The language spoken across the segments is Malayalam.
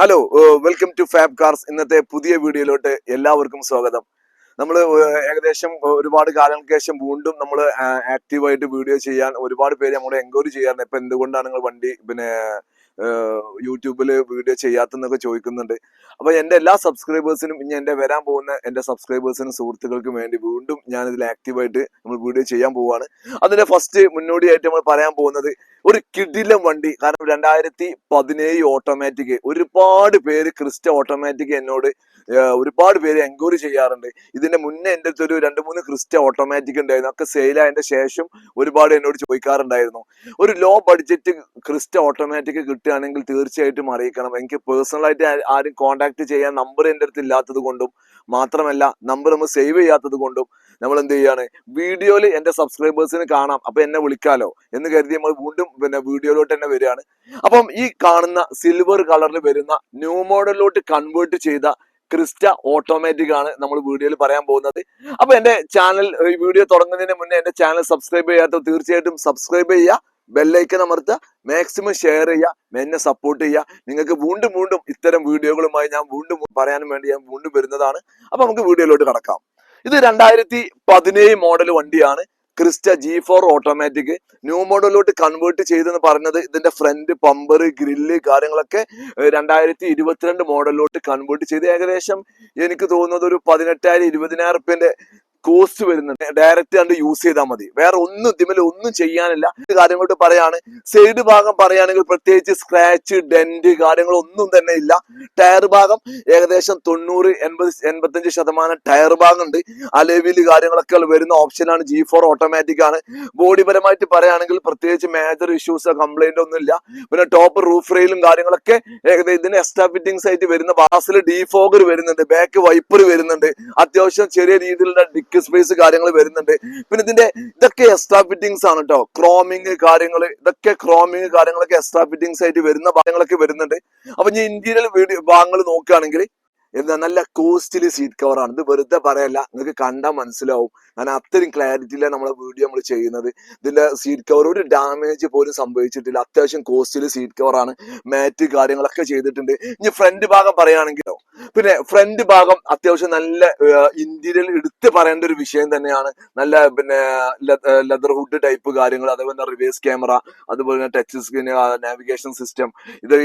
Hello welcome to fab cars ഇന്നത്തെ പുതിയ വീഡിയോയിലോട്ട് എല്ലാവർക്കും സ്വാഗതം. നമ്മൾ ഏകദേശം ഒരുപാട് കാലങ്ങൾക്ക് ശേഷം വീണ്ടും നമ്മൾ ആക്റ്റീവായിട്ട് വീഡിയോ ചെയ്യാൻ ഒരുപാട് പേര് നമ്മളെ എൻക്വയറി ചെയ്യാറുണ്ട്. ഇപ്പൊ എന്തുകൊണ്ടാണ് നിങ്ങൾ വണ്ടി പിന്നെ യൂട്യൂബിൽ വീഡിയോ ചെയ്യാത്തെന്നൊക്കെ ചോദിക്കുന്നുണ്ട്. അപ്പോൾ എന്റെ എല്ലാ സബ്സ്ക്രൈബേഴ്സിനും ഇനി എന്റെ വരാൻ പോകുന്ന എന്റെ സബ്സ്ക്രൈബേഴ്സിനും സുഹൃത്തുക്കൾക്കും വേണ്ടി വീണ്ടും ഞാൻ ഇതിൽ ആക്റ്റീവായിട്ട് നമ്മൾ വീഡിയോ ചെയ്യാൻ പോവുകയാണ് അതിന്റെ ഫസ്റ്റ് മുന്നോടിയായിട്ട് നമ്മൾ പറയാൻ പോകുന്നത് ഒരു കിടിലം വണ്ടി. കാരണം രണ്ടായിരത്തി പതിനേഴ് ഓട്ടോമാറ്റിക് ഒരുപാട് പേര് ക്രിസ്റ്റ ഓട്ടോമാറ്റിക് എന്നോട് ഒരുപാട് പേര് എൻക്വയറി ചെയ്യാറുണ്ട്. ഇതിന്റെ മുന്നേ എന്റെ ഒരു രണ്ട് മൂന്ന് ക്രിസ്റ്റ ഓട്ടോമാറ്റിക് ഉണ്ടായിരുന്നു. ഒക്കെ സെയിലായതിന്റെ ശേഷം ഒരുപാട് എന്നോട് ചോദിക്കാറുണ്ടായിരുന്നു. ഒരു ലോ ബഡ്ജറ്റ് ക്രിസ്റ്റ ഓട്ടോമാറ്റിക് കിട്ടുകയാണെങ്കിൽ തീർച്ചയായിട്ടും അറിയിക്കണം. എനിക്ക് പേഴ്സണലായിട്ട് ആരും കോൺടാക്ട് ചെയ്യാൻ നമ്പർ എന്റെ അടുത്ത് ഇല്ലാത്തത് കൊണ്ടും മാത്രമല്ല നമ്പർ നമ്മൾ സേവ് ചെയ്യാത്തത് കൊണ്ടും നമ്മൾ എന്ത് ചെയ്യാണ്? വീഡിയോയിൽ എന്റെ സബ്സ്ക്രൈബേഴ്സിന് കാണാം. അപ്പൊ എന്നെ വിളിക്കാലോ എന്ന് കരുതി നമ്മൾ വീണ്ടും പിന്നെ വീഡിയോയിലോട്ട് തന്നെ വരികയാണ്. അപ്പം ഈ കാണുന്ന സിൽവർ കളറിൽ വരുന്ന ന്യൂ മോഡലിലോട്ട് കൺവേർട്ട് ചെയ്ത ക്രിസ്റ്റ ഓട്ടോമാറ്റിക് ആണ് നമ്മൾ വീഡിയോയിൽ പറയാൻ പോകുന്നത്. അപ്പൊ എന്റെ ചാനൽ വീഡിയോ തുടങ്ങുന്നതിന് മുന്നേ എന്റെ ചാനൽ സബ്സ്ക്രൈബ് ചെയ്യാത്ത തീർച്ചയായിട്ടും സബ്സ്ക്രൈബ് ചെയ്യുക. ബെല്ലൈക്കൻ അമർത്തുക. മാക്സിമം ഷെയർ ചെയ്യുക. എന്നെ സപ്പോർട്ട് ചെയ്യുക. നിങ്ങൾക്ക് വീണ്ടും വീണ്ടും ഇത്തരം വീഡിയോകളുമായി ഞാൻ വീണ്ടും പറയാനും വേണ്ടി ഞാൻ വീണ്ടും വരുന്നതാണ്. അപ്പൊ നമുക്ക് വീഡിയോയിലോട്ട് കടക്കാം. ഇത് രണ്ടായിരത്തി പതിനേഴ് മോഡൽ വണ്ടിയാണ്. Crysta G four automatic new മോഡലിലോട്ട് convert ചെയ്തെന്ന് പറഞ്ഞത് ഇതിന്റെ ഫ്രണ്ട് പമ്പർ ഗ്രില്ല് കാര്യങ്ങളൊക്കെ രണ്ടായിരത്തി ഇരുപത്തിരണ്ട് മോഡലിലോട്ട് കൺവേർട്ട് ചെയ്ത് ഏകദേശം എനിക്ക് തോന്നുന്നത് ഒരു പതിനെട്ടായിരം ഇരുപതിനായിരം റുപ്യന്റെ കോസ്റ്റ് വരുന്നുണ്ട്. ഡയറക്റ്റ് കണ്ട് യൂസ് ചെയ്താൽ മതി. വേറെ ഒന്നും ഇതിമേൽ ഒന്നും ചെയ്യാനില്ല. കാര്യങ്ങളോട് പറയാണ്. സൈഡ് ഭാഗം പറയുകയാണെങ്കിൽ പ്രത്യേകിച്ച് സ്ക്രാച്ച് ഡെന്റ് കാര്യങ്ങളൊന്നും തന്നെ ഇല്ല. ടയർ ഭാഗം ഏകദേശം തൊണ്ണൂറ് എൺപത് എൺപത്തഞ്ച് ശതമാനം ടയർ ഭാഗം ഉണ്ട് അലവിൽ കാര്യങ്ങളൊക്കെ വരുന്ന ഓപ്ഷനാണ് ജി ഫോർ ഓട്ടോമാറ്റിക് ആണ്. ബോഡി പരമായിട്ട് പറയുകയാണെങ്കിൽ പ്രത്യേകിച്ച് മേജർ ഇഷ്യൂസ് കംപ്ലൈന്റ് ഒന്നും ഇല്ല. പിന്നെ ടോപ്പ് റൂഫ് റെയിലും കാര്യങ്ങളൊക്കെ ഏകദേശം ഇതിന് എക്സ്ട്രാ ഫിറ്റിംഗ്സ് ആയിട്ട് വരുന്ന ബാസിൽ ഡീഫോഗർ വരുന്നുണ്ട്. ബാക്ക് വൈപ്പർ വരുന്നുണ്ട്. അത്യാവശ്യം ചെറിയ രീതിയിലുള്ള ഡിക്ക് സ്പേസ് കാര്യങ്ങൾ വരുന്നുണ്ട്. പിന്നെ ഇതിന്റെ ഇതൊക്കെ എക്സ്ട്രാ ഫിറ്റിംഗ്സ് ആണ് കേട്ടോ ക്രോമിങ് കാര്യങ്ങൾ ഇതൊക്കെ ക്രോമിങ് കാര്യങ്ങളൊക്കെ എക്സ്ട്രാ ഫിറ്റിംഗ്സ് ആയിട്ട് വരുന്ന ഭാഗങ്ങളൊക്കെ വരുന്നുണ്ട്. അപ്പൊ ഇനി ഇന്റീരിയൽ ഭാഗങ്ങൾ നോക്കുകയാണെങ്കിൽ എന്താ നല്ല കോസ്റ്റ്ലി സീറ്റ് കവർ ആണ്. ഇത് വെറുതെ പറയല്ല നിങ്ങൾക്ക് കണ്ടാൽ മനസ്സിലാവും. കാരണം അത്രയും ക്ലാരിറ്റിയിലാണ് നമ്മളെ വീഡിയോ നമ്മൾ ചെയ്യുന്നത്. ഇതിന്റെ സീറ്റ് കവർ ഒരു ഡാമേജ് പോലും സംഭവിച്ചിട്ടില്ല. അത്യാവശ്യം കോസ്റ്റ്ലി സീറ്റ് കവർ ആണ്. മാറ്റ് കാര്യങ്ങളൊക്കെ ചെയ്തിട്ടുണ്ട്. ഇനി ഫ്രണ്ട് ഭാഗം പറയുകയാണെങ്കിലോ പിന്നെ ഫ്രണ്ട് ഭാഗം അത്യാവശ്യം നല്ല ഇന്റീരിയൽ എടുത്ത് പറയേണ്ട ഒരു വിഷയം തന്നെയാണ്. നല്ല പിന്നെ ലെതർ ഹുഡ് ടൈപ്പ് കാര്യങ്ങൾ അതേപോലെ റിവേഴ്സ് ക്യാമറ അതുപോലെ തന്നെ ടച്ച് സ്ക്രീൻ നാവിഗേഷൻ സിസ്റ്റം ഇത്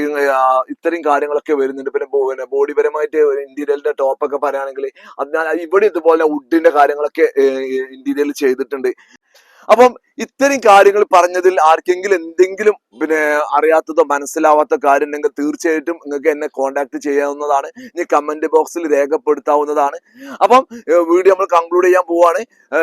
ഇത്രയും കാര്യങ്ങളൊക്കെ വരുന്നുണ്ട്. പിന്നെ ബോ- പിന്നെ ബോഡി പരമായിട്ട് ഇന്റീരിയലിന്റെ ടോപ്പ് ഒക്കെ പറയുകയാണെങ്കിൽ അതിനാൽ ഇവിടെ ഇതുപോലെ വുഡിന്റെ കാര്യങ്ങളൊക്കെ ഇന്റീരിയൽ ചെയ്തിട്ടുണ്ട്. അപ്പം ഇത്തരം കാര്യങ്ങൾ പറഞ്ഞതിൽ ആർക്കെങ്കിലും എന്തെങ്കിലും പിന്നെ അറിയാത്തതോ മനസ്സിലാവാത്ത കാര്യം ഉണ്ടെങ്കിൽ തീർച്ചയായിട്ടും നിങ്ങൾക്ക് എന്നെ കോൺടാക്ട് ചെയ്യാവുന്നതാണ്. ഇനി കമന്റ് ബോക്സിൽ രേഖപ്പെടുത്താവുന്നതാണ്. അപ്പം വീഡിയോ നമ്മൾ കൺക്ലൂഡ് ചെയ്യാൻ പോവാണ്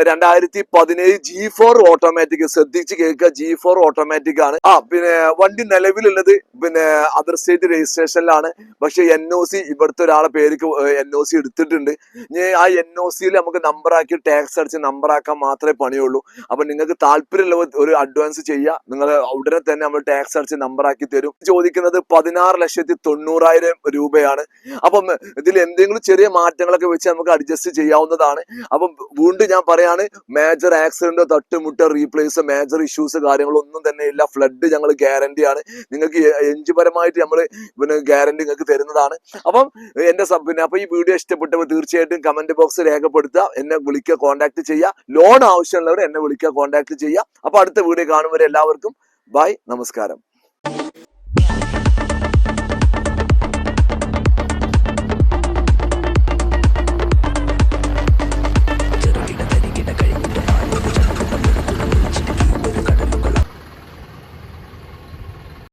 രണ്ടായിരത്തി പതിനേഴ് ജി ഫോർ ഓട്ടോമാറ്റിക് ശ്രദ്ധിച്ച് കേൾക്കുക. ജി ഫോർ ഓട്ടോമാറ്റിക് ആണ്. ആ പിന്നെ വണ്ടി നിലവിലുള്ളത് പിന്നെ അതർ സ്റ്റേറ്റ് രജിസ്ട്രേഷനിലാണ് പക്ഷെ എൻ ഒ സി ഇവിടുത്തെ ഒരാളെ പേർക്ക് എൻ ഒ സി എടുത്തിട്ടുണ്ട്. ഇനി ആ എൻ ഒ സിയിൽ നമുക്ക് നമ്പറാക്കി ടാക്സ് അടിച്ച് നമ്പറാക്കാൻ മാത്രമേ പണിയുള്ളൂ. അപ്പൊ നിങ്ങൾക്ക് താല്പര്യമുള്ള ഒരു അഡ്വാൻസ് ചെയ്യുക. നിങ്ങൾ ഉടനെ തന്നെ നമ്മൾ ടാക്സ് അടിച്ച് നമ്പർ ആക്കി തരും. ചോദിക്കുന്നത് പതിനാറ് ലക്ഷത്തി തൊണ്ണൂറായിരം രൂപയാണ്. അപ്പം ഇതിൽ എന്തെങ്കിലും ചെറിയ മാറ്റങ്ങളൊക്കെ വെച്ച് നമുക്ക് അഡ്ജസ്റ്റ് ചെയ്യാവുന്നതാണ്. അപ്പം വീണ്ടും ഞാൻ പറയാണ് മേജർ ആക്സിഡന്റോ തട്ടുമുട്ട റീപ്ലേസ് മേജർ ഇഷ്യൂസ് കാര്യങ്ങളൊന്നും തന്നെ ഇല്ല. ഫ്ലഡ് ഞങ്ങൾ ഗ്യാരണ്ടിയാണ് നിങ്ങൾക്ക് എഞ്ചുപരമായിട്ട് നമ്മൾ പിന്നെ ഗ്യാരണ്ടി നിങ്ങൾക്ക് തരുന്നതാണ്. അപ്പം സബ് പിന്നെ അപ്പൊ ഈ വീഡിയോ ഇഷ്ടപ്പെട്ടവർ തീർച്ചയായിട്ടും കമന്റ് ബോക്സ് രേഖപ്പെടുത്തുക. എന്നെ വിളിക്കുക കോൺടാക്ട് ചെയ്യുക. ലോൺ ആവശ്യമുള്ളവർ എന്നെ വിളിക്കുക കോൺടാക്ട് ചെയ്യുക. അപ്പൊ അടുത്ത വീഡിയോ കാണുമ്പോൾ എല്ലാവർക്കും ബൈ നമസ്കാരം.